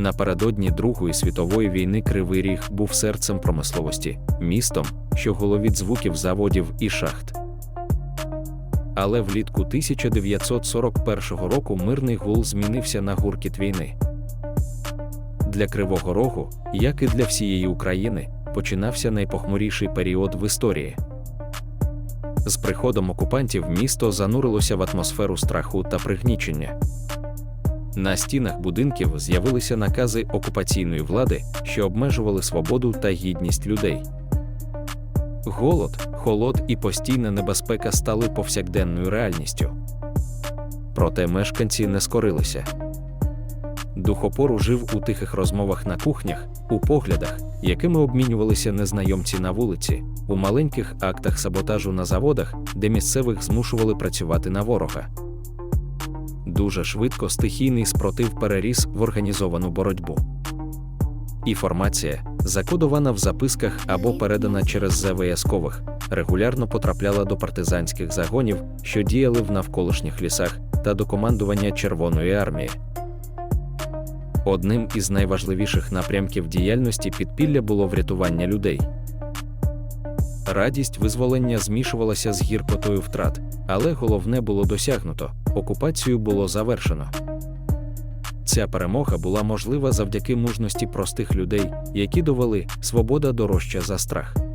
Напередодні Другої світової війни Кривий Ріг був серцем промисловості, містом, що головід звуків заводів і шахт. Але влітку 1941 року мирний гул змінився на гуркіт війни. Для Кривого Рогу, як і для всієї України, починався найпохмуріший період в історії. З приходом окупантів місто занурилося в атмосферу страху та пригнічення. На стінах будинків з'явилися накази окупаційної влади, що обмежували свободу та гідність людей. Голод, холод і постійна небезпека стали повсякденною реальністю. Проте мешканці не скорилися. Духопору жив у тихих розмовах на кухнях, у поглядах, якими обмінювалися незнайомці на вулиці, у маленьких актах саботажу на заводах, де місцевих змушували працювати на ворога. Дуже швидко стихійний спротив переріс в організовану боротьбу. Інформація, закодована в записках або передана через ЗВСкових, регулярно потрапляла до партизанських загонів, що діяли в навколишніх лісах, та до командування Червоної армії. Одним із найважливіших напрямків діяльності підпілля було врятування людей. Радість визволення змішувалася з гіркотою втрат, але головне було досягнуто окупацію було завершено. Ця перемога була можлива завдяки мужності простих людей, які довели свобода дорожча за страх.